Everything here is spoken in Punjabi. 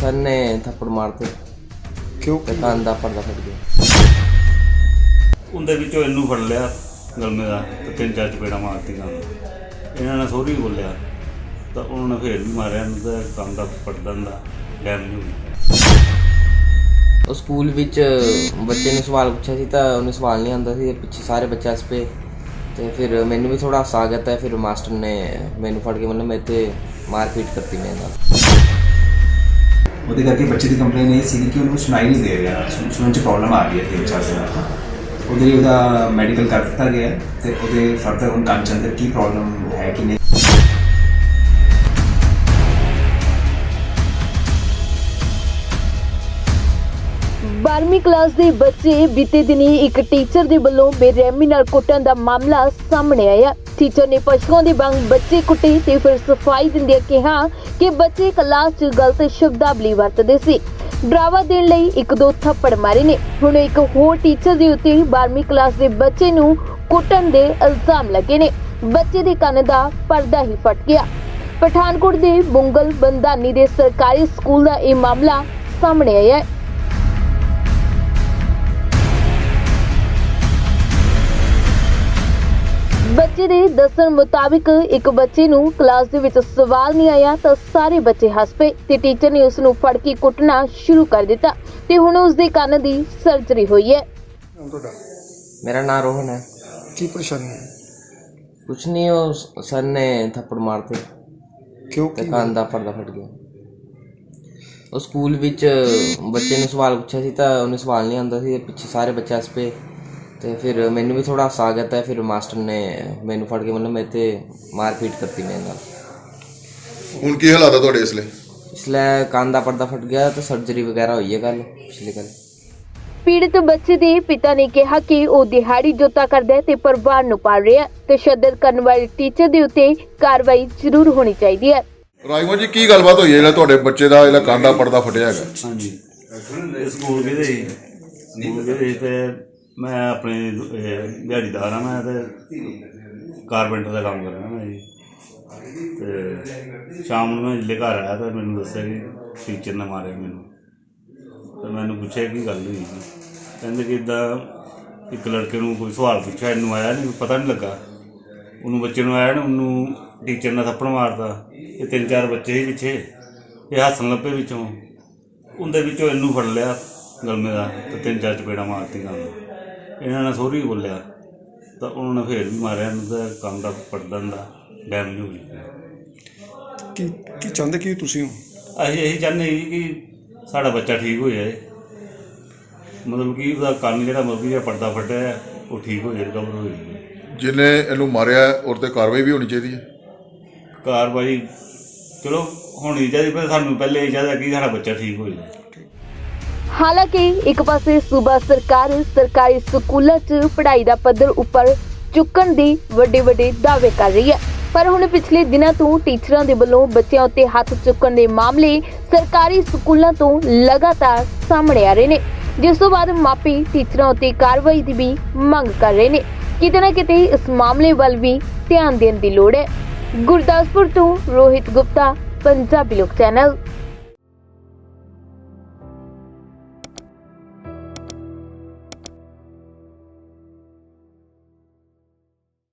ਸਰ ਨੇ ਥੱਪੜ ਮਾਰਤੇ। ਕਿਉਂ? ਤੇ ਕੰਨ ਦਾ ਪਰਦਾ ਫਟ ਗਿਆ। ਉਹਦੇ ਵਿੱਚੋਂ ਇਹਨੂੰ ਫੜ ਲਿਆ ਗਲਮੇ ਦਾ ਤੇ ਤਿੰਨ ਚਾਰ ਚਪੇੜਾਂ ਮਾਰਤੀਆਂ ਇਹਨਾਂ ਨੇ ਸੋਰੀ ਬੋਲਿਆ। ਤਾਂ ਉਹਨਾਂ ਨੇ ਫੇਰ ਵੀ ਮਾਰਿਆ ਨੂੰ ਤਾਂ ਕੰਨ ਦਾ ਪੜਦਨ ਦਾ ਡੈਮੇਜ ਹੋ ਗਿਆ ਉਹ ਸਕੂਲ ਵਿੱਚ ਬੱਚੇ ਨੂੰ ਸਵਾਲ ਪੁੱਛਿਆ ਸੀ ਤਾਂ ਉਹਨੂੰ ਸਵਾਲ ਨਹੀਂ ਆਉਂਦਾ ਸੀ ਤੇ ਪਿੱਛੇ ਸਾਰੇ ਬੱਚੇ ਹੱਸ ਪਏ। ਤੇ ਫਿਰ ਮੈਨੂੰ ਵੀ ਥੋੜਾ ਹਾਸਾ ਆ ਗਿਆ ਤਾਂ ਫਿਰ ਮਾਸਟਰ ਨੇ ਮੈਨੂੰ ਫੜ ਕੇ ਮਤਲਬ ਮੇਰੇ ਤੇ ਮਾਰਪੀਟ ਕਰਤੀ ਮੇਰੇ ਨਾਲ। ਉਹਦੇ ਕਰਕੇ ਬੱਚੇ ਦੀ ਕੰਪਲੇਨ ਇਹ ਸੀ ਕਿ ਉਹਨੂੰ ਸੁਣਾਈ ਨਹੀਂ ਦੇ ਰਿਹਾ। ਸੁਣ- ਸੁਣਨ ਚ ਪ੍ਰੋਬਲਮ ਆ ਰਹੀ ਹੈ ਤਿੰਨ ਚਾਰ ਦਿਨਾਂ ਤੋਂ। ਉਹਦੇ ਲਈ ਉਹਦਾ ਮੈਡੀਕਲ ਕਰ ਦਿੱਤਾ ਗਿਆ ਹੈ ਤੇ ਉਹਦੇ ਫਰਦਰ ਹੁਣ ਕੰਮ ਚ ਅੰਦਰ ਕੀ ਪ੍ਰੋਬਲਮ ਹੈ ਕਿ ਨਹੀਂ। 12ਵੀਂ ਕਲਾਸ ਦੇ ਬੱਚੇ ਬੀਤੇ ਦਿਨੀ ਇੱਕ ਟੀਚਰ ਦੇ ਵੱਲੋਂ ਬੇਰਹਿਮੀ ਨਾਲ ਕੁੱਟਣ ਦਾ ਮਾਮਲਾ ਸਾਹਮਣੇ ਆਇਆ। ਟੀਚਰ ਨੇ ਪਸ਼ੂਆਂ ਦੇ ਵਾਂਗ ਬੱਚੇ ਕੁੱਟੇ ਤੇ ਫਿਰ ਸਫ਼ਾਈ ਦਿੰਦਿਆਂ ਕਿਹਾ ਕਿ ਬੱਚੇ ਕਲਾਸ 'ਚ ਗਲਤ ਸ਼ਬਦਾਵਲੀ ਵਰਤਦੇ ਸੀ। ਡਰਾਵਾ ਦੇਣ ਲਈ ਇੱਕ ਦੋ ਥੱਪੜ ਮਾਰੇ ਨੇ। ਹੁਣ ਇੱਕ ਹੋਰ ਟੀਚਰ ਦੇ ਉੱਤੇ 12ਵੀਂ ਕਲਾਸ ਦੇ ਬੱਚੇ ਨੂੰ ਕੁੱਟਣ ਦੇ ਇਲਜ਼ਾਮ ਲੱਗੇ ਨੇ। ਬੱਚੇ ਦੇ ਕੰਨ ਦਾ ਪਰਦਾ ਹੀ ਫਟ ਗਿਆ। ਪਠਾਨਕੋਟ ਦੇ ਬੁੰਗਲ ਬੰਦਾਨੀ ਦੇ ਸਰਕਾਰੀ ਸਕੂਲ ਦਾ ਇਹ ਮਾਮਲਾ ਸਾਹਮਣੇ ਆਇਆ ਹੈ। ਬੱਚੇ ਦੇ ਦੱਸਣ ਮੁਤਾਬਿਕ ਇੱਕ ਬੱਚੇ ਨੂੰ ਕਲਾਸ ਦੇ ਵਿੱਚ ਸਵਾਲ ਨਹੀਂ ਆਇਆ ਤਾਂ ਸਾਰੇ ਬੱਚੇ ਹੱਸ ਪਏ ਤੇ ਟੀਚਰ ਨੇ ਉਸ ਨੂੰ ਫੜ ਕੇ ਕੁੱਟਣਾ ਸ਼ੁਰੂ ਕਰ ਦਿੱਤਾ ਤੇ ਹੁਣ ਉਸ ਦੇ ਕੰਨ ਦੀ ਸਰਜਰੀ ਹੋਈ ਹੈ। ਨਾਮ ਤੁਹਾਡਾ? ਮੇਰਾ ਨਾਮ ਰੋਹਨ ਹੈ। ਕੀ ਪਰੇਸ਼ਾਨੀ ਹੈ? ਕੁਛ ਨਹੀਂ ਉਹ ਸ- ਸਰ ਨੇ ਥੱਪੜ ਮਾਰਤੇ। ਕਿਉਂ ਤੇ ਕੀ ਕੰਨ ਦਾ ਪਰਦਾ ਫਟ ਗਿਆ। ਉਹ ਸਕੂਲ ਵਿੱਚ ਬੱਚੇ ਨੂੰ ਸਵਾਲ ਪੁੱਛਿਆ ਸੀ ਤਾਂ ਉਹਨੂੰ ਸਵਾਲ ਨਹੀਂ ਆਉਂਦਾ ਸੀ ਤੇ ਪਿੱਛੇ ਸਾਰੇ ਬੱਚੇ ਹੱਸ ਪਏ। ਤੇ ਫਿਰ ਮੈਨੂੰ ਵੀ ਥੋੜਾ ਹਾਸਾ ਆ ਗਿਆ ਤਾਂ ਫਿਰ ਮਾਸਟਰ ਨੇ ਮੈਨੂੰ ਫੜ ਕੇ ਮਤਲਬ ਮੇਰੇ ਤੇ ਮਾਰਪੀਟ ਕਰਤੀ ਮੇਰੇ ਨਾਲ। ਹੁਣ ਕੀ ਹਾਲਾਤ ਆ ਤੁਹਾਡੇ ਇਸ ਲਈ ਇਸ ਲਈ ਕੰਨ ਦਾ ਪਰਦਾ ਫਟ ਗਿਆ ਤੇ ਸਰਜਰੀ ਵਗੈਰਾ ਹੋਈ ਹੈ ਕੱਲ ਪਿਛਲੇ ਕੱਲ ਪੀੜਤ ਬੱਚੇ ਦੇ ਪਿਤਾ ਨੇ ਕਿਹਾ ਕਿ ਉਹ ਦਿਹਾੜੀ ਜੋਤਾ ਕਰਦਾ ਹੈ ਤੇ ਪਰਿਵਾਰ ਨੂੰ ਪਾਲ ਰਿਹਾ ਹੈ ਤੇ ਸ਼ੱਦਤ ਕਰਨ ਵਾਲੇ ਟੀਚਰ ਦੇ ਉੱਤੇ ਕਾਰਵਾਈ ਜ਼ਰੂਰ ਹੋਣੀ ਚਾਹੀਦੀ ਹੈ। ਰਾਜਕੁਮਾਰ ਜੀ ਕੀ ਗੱਲਬਾਤ ਹੋਈ ਹੈ? ਜਿਹੜਾ ਤੁਹਾਡੇ ਬੱਚੇ ਦਾ ਜਿਹੜਾ ਕੰਨ ਦਾ ਪਰਦਾ ਫਟਿਆ ਹੈਗਾ। ਹਾਂਜੀ। ਸਕੂਲ ਗਏ ਸੀ। ਸਕੂਲ ਗਏ ਸੀ ਤੇ ਮੈਂ ਆਪਣੇ ਇਹ, ਦਿਹਾੜੀਦਾਰ ਆ ਮੈਂ ਤੇ ਕਾਰਪੈਂਟਰ ਦਾ ਕੰਮ ਕਰਦਾ ਮੈਂ ਜੀ। ਤੇ ਸ਼ਾਮ ਨੂੰ ਮੈਂ ਜਿੱਲੇ ਘਰ ਆਇਆ ਤਾਂ ਮੈਨੂੰ ਦੱਸਿਆ ਕਿ ਟੀਚਰ ਨੇ ਮਾਰਿਆ ਮੈਨੂੰ। ਤੇ ਮੈਨੂੰ ਪੁੱਛਿਆ ਕੀ ਗੱਲ ਹੋਈ ਸੀ। ਕਹਿੰਦੇ ਕਿ ਇਦਾਂ ਇੱਕ ਲੜਕੇ ਨੂੰ ਕੋਈ ਸਵਾਲ ਪੁੱਛਿਆ ਇਹਨੂੰ ਆਇਆ ਨਹੀਂ ਪਤਾ ਨਹੀਂ ਲੱਗਾ। ਉਹਨੂੰ ਬੱਚੇ ਨੂੰ ਆਇਆ ਨਾ ਉਹਨੂੰ ਟੀਚਰ ਨੇ ਥੱਪੜ ਮਾਰਤਾ। ਇਹ ਤਿੰਨ ਚਾਰ ਬੱਚੇ ਸੀ ਪਿੱਛੇ। ਇਹ ਹੱਸਣ ਲੱਪੇ ਵਿੱਚੋਂ। ਉਹਦੇ ਵਿੱਚੋਂ ਇਹਨੂੰ ਫੜ ਲਿਆ ਗਲਮੇ ਦਾ ਤੇ ਤਿੰਨ ਚਾਰ ਚਪੇੜਾਂ ਮਾਰਤੀਆਂ ਇਹਨਾਂ ਨੇ ਸੋਰੀ ਬੋਲਿਆ ਤਾਂ ਉਹਨਾਂ ਨੇ ਫੇਰ ਵੀ ਮਾਰਿਆ ਨੂੰ ਤਾਂ ਕੰਨ ਦਾ ਪੜਦਨ ਦਾ ਡੈਮੇਜ ਹੋ ਗਿਆ ਕੀ ਕੀ ਚਾਹੁੰਦੇ ਕੀ ਤੁਸੀਂ ਹੋ? ਅਸੀਂ ਇਹੀ ਚਾਹੁੰਦੇ ਸੀ ਕਿ ਸਾਡਾ ਬੱਚਾ ਠੀਕ ਹੋ ਜਾਏ। ਮਤਲਬ ਕਿ ਉਹਦਾ ਕੰਨ ਜਿਹੜਾ ਮਤਲਬ ਕਿ ਜਿਹੜਾ ਪਰਦਾ ਫਟਿਆ ਹੈ, ਉਹ ਠੀਕ ਹੋ ਜਾਏ ਰਿਕਵਰ ਹੋ ਜਾਏ। ਜਿਹਨੇ ਇਹਨੂੰ ਮਾਰਿਆ ਉਹ ਤੇ ਕਾਰਵਾਈ ਵੀ ਹੋਣੀ ਚਾਹੀਦੀ ਹੈ? ਕਾਰਵਾਈ ਚਲੋ ਹੋਣੀ ਚਾਹੀਦੀ ਪਰ ਸਾਨੂੰ ਪਹਿਲੇ ਇਹ ਚਾਹੀਦਾ ਕਿ ਸਾਡਾ ਬੱਚਾ ਠੀਕ ਹੋ ਜਾਏ। ਹਾਲਾਂਕਿ, ਇੱਕ ਪਾਸੇ ਸੂਬਾ ਸਰਕਾਰ ਸਰਕਾਰੀ ਸਕੂਲਾਂ 'ਚ ਪੜ੍ਹਾਈ ਦਾ ਪੱਧਰ ਉੱਪਰ ਚੁੱਕਣ ਦੀ ਵੱਡੇ ਵੱਡੇ ਦਾਅਵੇ ਕਰ ਰਹੀ ਹੈ। ਪਰ ਹੁਣ ਪਿਛਲੇ ਦਿਨਾਂ ਤੋਂ ਟੀਚਰਾਂ ਦੇ ਵੱਲੋਂ ਬੱਚਿਆਂ ਉੱਤੇ ਹੱਥ ਚੁੱਕਣ ਦੇ ਮਾਮਲੇ ਸਰਕਾਰੀ ਸਕੂਲਾਂ ਤੋਂ ਲਗਾਤਾਰ ਸਾਹਮਣੇ ਆ ਰਹੇ ਨੇ। ਜਿਸ ਤੋਂ ਬਾਅਦ ਮਾਪੇ ਟੀਚਰਾਂ ਉੱਤੇ ਕਾਰਵਾਈ ਦੀ ਵੀ ਮੰਗ ਕਰ ਰਹੇ ਨੇ। ਕਿਤੇ ਨਾ ਕਿਤੇ ਇਸ ਮਾਮਲੇ ਵੱਲ ਵੀ ਧਿਆਨ ਦੇਣ ਦੀ ਲੋੜ ਹੈ। ਗੁਰਦਾਸਪੁਰ ਤੋਂ ਰੋਹਿਤ ਗੁਪਤਾ, ਪੰਜਾਬੀ ਲੋਕ ਚੈਨਲ।